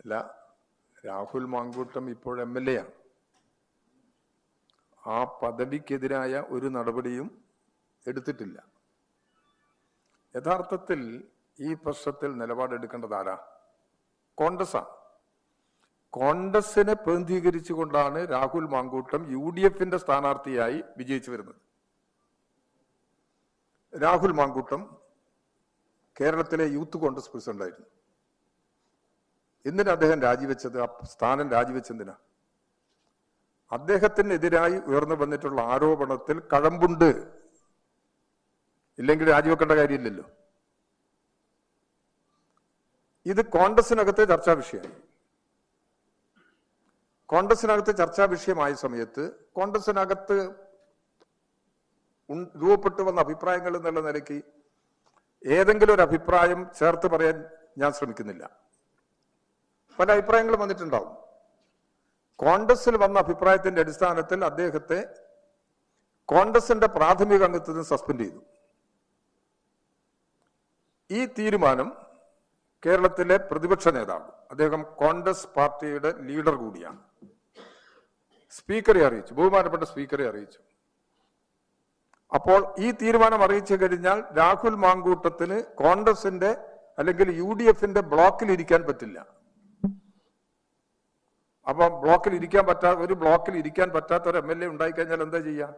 അല്ല രാഹുൽ മാങ്കൂട്ടം ഇപ്പോൾ M L A ആണ് ആ പദവിക്കെതിരായ ഒരു നടപടിയും എടുത്തിട്ടില്ല. യഥാർത്ഥത്തിൽ ഈ പ്രശ്നത്തിൽ നിലപാടെടുക്കേണ്ടത് ആരാ കോൺഗ്രസ്സാണ് കോൺഗ്രസിനെ പ്രതിനിധീകരിച്ചുകൊണ്ടാണ് രാഹുൽ മാങ്കൂട്ടം യു ഡി എഫിന്റെ സ്ഥാനാർത്ഥിയായി വിജയിച്ചു വരുന്നത്. രാഹുൽ മാങ്കൂട്ടം കേരളത്തിലെ യൂത്ത് കോൺഗ്രസ് പ്രസിഡന്റായിരുന്നു എന്തിനാ അദ്ദേഹം രാജിവെച്ചത്? ആ സ്ഥാനം രാജിവെച്ചെന്തിനാ? അദ്ദേഹത്തിനെതിരായി ഉയർന്നു വന്നിട്ടുള്ള ആരോപണത്തിൽ കഴമ്പുണ്ട്. ഇല്ലെങ്കിൽ രാജിവെക്കേണ്ട കാര്യമില്ലല്ലോ. ഇത് കോൺഗ്രസിനകത്തെ ചർച്ചാ വിഷയമായി. കോൺഗ്രസിനകത്ത് ചർച്ചാ വിഷയമായ സമയത്ത് കോൺഗ്രസിനകത്ത് രൂപപ്പെട്ടു വന്ന അഭിപ്രായങ്ങൾ എന്നുള്ള നിലയ്ക്ക് ഏതെങ്കിലും ഒരു അഭിപ്രായം ചേർത്ത് പറയാൻ ഞാൻ ശ്രമിക്കുന്നില്ല. പല അഭിപ്രായങ്ങളും വന്നിട്ടുണ്ടാവും. കോൺഗ്രസിൽ വന്ന അഭിപ്രായത്തിന്റെ അടിസ്ഥാനത്തിൽ അദ്ദേഹത്തെ കോൺഗ്രസിന്റെ പ്രാഥമിക അംഗത്വത്തിൽ നിന്ന് സസ്പെൻഡ് ചെയ്തു. ഈ തീരുമാനം കേരളത്തിലെ പ്രതിപക്ഷ നേതാവ് അദ്ദേഹം കോൺഗ്രസ് പാർട്ടിയുടെ ലീഡർ കൂടിയാണ്. സ്പീക്കറെ അറിയിച്ചു ബഹുമാനപ്പെട്ട സ്പീക്കറെ അറിയിച്ചു. അപ്പോൾ ഈ തീരുമാനം അറിയിച്ചു കഴിഞ്ഞാൽ രാഹുൽ മാങ്കൂട്ടത്തിന് കോൺഗ്രസിന്റെ അല്ലെങ്കിൽ യു ഡി എഫിന്റെ ബ്ലോക്കിൽ ഇരിക്കാൻ പറ്റില്ല. അപ്പൊ ബ്ലോക്കിൽ ഇരിക്കാൻ പറ്റാ ഒരു ബ്ലോക്കിൽ ഇരിക്കാൻ പറ്റാത്ത ഒരു എം എൽ എ ഉണ്ടായിക്കഴിഞ്ഞാൽ എന്താ ചെയ്യുക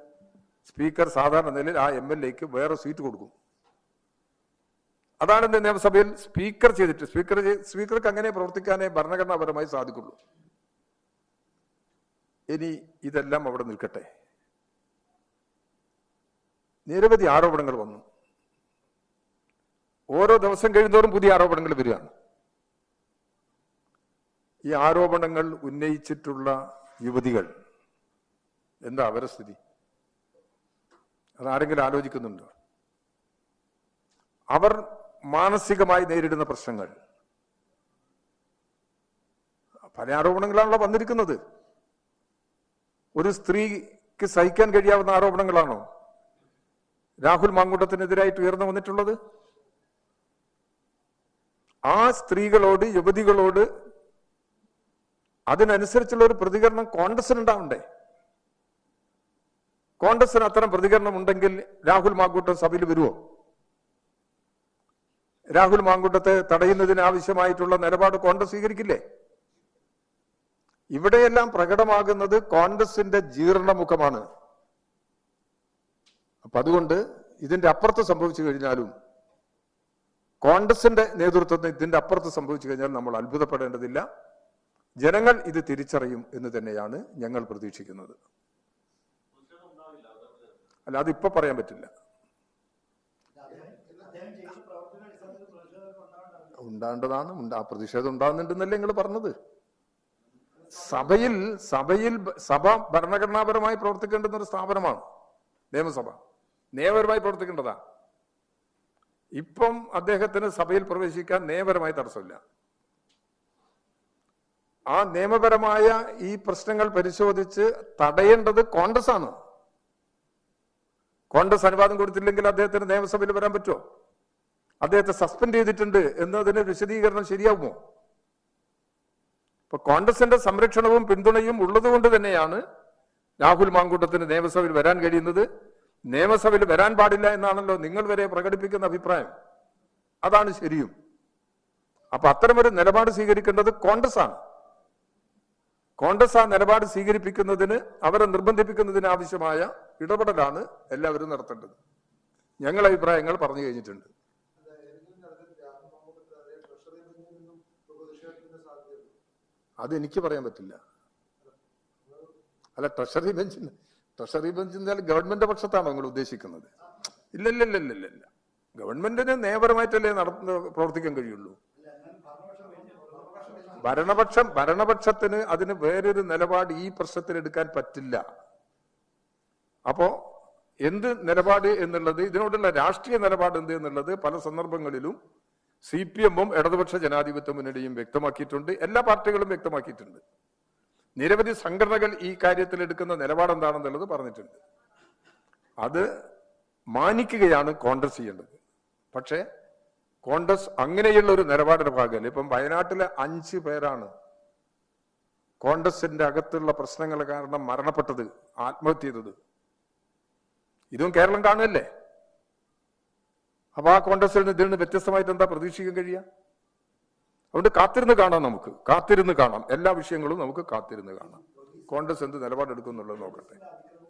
സ്പീക്കർ സാധാരണ നിലയിൽ ആ എം എൽ എക്ക് വേറെ സീറ്റ് കൊടുക്കും. അതാണ് ഇന്ന് നിയമസഭയിൽ സ്പീക്കർ ചെയ്തിട്ട് സ്പീക്കർ സ്പീക്കർക്ക് അങ്ങനെ പ്രവർത്തിക്കാനേ ഭരണഘടനാപരമായി സാധിക്കുള്ളൂ. ഇനി ഇതെല്ലാം അവിടെ നിൽക്കട്ടെ. നിരവധി ആരോപണങ്ങൾ വന്നു. ഓരോ ദിവസം കഴിയുന്നതോറും പുതിയ ആരോപണങ്ങൾ വരികയാണ്. ഈ ആരോപണങ്ങൾ ഉന്നയിച്ചിട്ടുള്ള യുവതികൾ എന്താ അവരുടെ സ്ഥിതി? അതാരെങ്കിലും ആലോചിക്കുന്നുണ്ടോ? അവർ മാനസികമായി നേരിടുന്ന പ്രശ്നങ്ങൾ. പല ആരോപണങ്ങളാണല്ലോ വന്നിരിക്കുന്നത്. ഒരു സ്ത്രീക്ക് സഹിക്കാൻ കഴിയാവുന്ന ആരോപണങ്ങളാണോ? രാഹുൽ മാങ്കൂട്ടത്തിനെതിരായിട്ട് ഉയർന്നു വന്നിട്ടുള്ളത്? ആ സ്ത്രീകളോട് യുവതികളോട് അതിനനുസരിച്ചുള്ള ഒരു പ്രതികരണം കോൺഗ്രസിന് ഉണ്ടാവണ്ടേ? കോൺഗ്രസിന് അത്തരം പ്രതികരണം ഉണ്ടെങ്കിൽ രാഹുൽ മാങ്കൂട്ടം സഭയിൽ വരുമോ രാഹുൽ മാങ്കൂട്ടത്തെ തടയുന്നതിന് ആവശ്യമായിട്ടുള്ള നിലപാട് കോൺഗ്രസ് സ്വീകരിക്കില്ലേ? ഇവിടെയെല്ലാം പ്രകടമാകുന്നത് കോൺഗ്രസിന്റെ ജീർണമുഖമാണ്. അപ്പൊ അതുകൊണ്ട് ഇതിന്റെ അപ്പുറത്ത് സംഭവിച്ചു കഴിഞ്ഞാലും കോൺഗ്രസിന്റെ നേതൃത്വത്തിന് ഇതിന്റെ അപ്പുറത്ത് സംഭവിച്ചു കഴിഞ്ഞാൽ നമ്മൾ അത്ഭുതപ്പെടേണ്ടതില്ല. ജനങ്ങൾ ഇത് തിരിച്ചറിയും എന്ന് തന്നെയാണ് ഞങ്ങൾ പ്രതീക്ഷിക്കുന്നത്. അല്ല അതിപ്പോ പറയാൻ പറ്റില്ല. ഉണ്ടാകേണ്ടതാണ് ഉണ്ട്- ആ പ്രതിഷേധം ഉണ്ടാകുന്നുണ്ടെന്നല്ലേ നിങ്ങൾ പറഞ്ഞത്? സഭയിൽ സഭയിൽ സഭ ഭരണഘടനാപരമായി പ്രവർത്തിക്കേണ്ടുന്ന ഒരു സ്ഥാപനമാണ് നിയമസഭ. നിയമപരമായി പ്രവർത്തിക്കേണ്ടതാ. ഇപ്പം അദ്ദേഹത്തിന് സഭയിൽ പ്രവേശിക്കാൻ നിയമപരമായി തടസ്സമില്ല. ആ നിയമപരമായ ഈ പ്രശ്നങ്ങൾ പരിശോധിച്ച് തടയേണ്ടത് കോൺഗ്രസ് ആണ്. കോൺഗ്രസ് അനുവാദം കൊടുത്തില്ലെങ്കിൽ അദ്ദേഹത്തിന് നിയമസഭയിൽ വരാൻ പറ്റുമോ? അദ്ദേഹത്തെ സസ്പെൻഡ് ചെയ്തിട്ടുണ്ട് എന്നതിന് വിശദീകരണം ശരിയാവുമോ? ഇപ്പൊ കോൺഗ്രസിന്റെ സംരക്ഷണവും പിന്തുണയും ഉള്ളതുകൊണ്ട് തന്നെയാണ് രാഹുൽ മാങ്കൂട്ടത്തിന് നിയമസഭയിൽ വരാൻ കഴിയുന്നത്. നിയമസഭയിൽ വരാൻ പാടില്ല എന്നാണല്ലോ നിങ്ങൾ വരെ പ്രകടിപ്പിക്കുന്ന അഭിപ്രായം. അതാണ് ശരിയും. അപ്പൊ അത്തരമൊരു നിലപാട് സ്വീകരിക്കേണ്ടത് കോൺഗ്രസ് ആണ് കോൺഗ്രസ് ആ നിലപാട് സ്വീകരിപ്പിക്കുന്നതിന് അവരെ നിർബന്ധിപ്പിക്കുന്നതിന് ആവശ്യമായ ഇടപെടലാണ് എല്ലാവരും നടത്തേണ്ടത്. ഞങ്ങൾ അഭിപ്രായങ്ങൾ പറഞ്ഞു കഴിഞ്ഞിട്ടുണ്ട്. അതെനിക്ക് പറയാൻ പറ്റില്ല. അല്ല ട്രഷറി ബെഞ്ചിന് ട്രഷറി ബെഞ്ച് ഗവൺമെന്റ് പക്ഷത്താണോ നിങ്ങൾ ഉദ്ദേശിക്കുന്നത്? ഇല്ല ഇല്ല ഇല്ല ഇല്ല ഇല്ല ഇല്ല ഗവൺമെന്റിന് നിയമപരമായിട്ടല്ലേ നടത്തുന്ന പ്രവർത്തിക്കാൻ കഴിയുള്ളൂ. ഭരണപക്ഷം ഭരണപക്ഷത്തിന് അതിന് വേറൊരു നിലപാട് ഈ പ്രശ്നത്തിൽ എടുക്കാൻ പറ്റില്ല. അപ്പോ എന്ത് നിലപാട് എന്നുള്ളത് ഇതിനോടുള്ള രാഷ്ട്രീയ നിലപാട് എന്ത് എന്നുള്ളത് പല സന്ദർഭങ്ങളിലും സി പി എമ്മും ഇടതുപക്ഷ ജനാധിപത്യ മുന്നണിയും വ്യക്തമാക്കിയിട്ടുണ്ട്. എല്ലാ പാർട്ടികളും വ്യക്തമാക്കിയിട്ടുണ്ട്. നിരവധി സംഘടനകൾ ഈ കാര്യത്തിൽ എടുക്കുന്ന നിലപാട് എന്താണെന്നുള്ളത് പറഞ്ഞിട്ടുണ്ട്. അത് മാനിക്കുകയാണ് കോൺഗ്രസ് ചെയ്യേണ്ടത്. പക്ഷേ കോൺഗ്രസ് അങ്ങനെയുള്ള ഒരു നിലപാടിന്റെ ഭാഗമല്ല? ഇപ്പം വയനാട്ടിലെ അഞ്ച് പേരാണ് കോൺഗ്രസിന്റെ അകത്തുള്ള പ്രശ്നങ്ങൾ കാരണം മരണപ്പെട്ടത് ആത്മഹത്യ ചെയ്തത്. ഇതും കേരളം കാണുമല്ലേ അപ്പൊ ആ കോൺഗ്രസിൽ നിന്ന് ഇതിൽ നിന്ന് വ്യത്യസ്തമായിട്ട് എന്താ പ്രതീക്ഷിക്കാൻ കഴിയുക? അതുകൊണ്ട് കാത്തിരുന്ന് കാണാം നമുക്ക്. കാത്തിരുന്ന് കാണാം. എല്ലാ വിഷയങ്ങളും നമുക്ക് കാത്തിരുന്ന് കാണാം. കോൺഗ്രസ് എന്ത് നിലപാടെടുക്കും എന്നുള്ളത് നോക്കട്ടെ.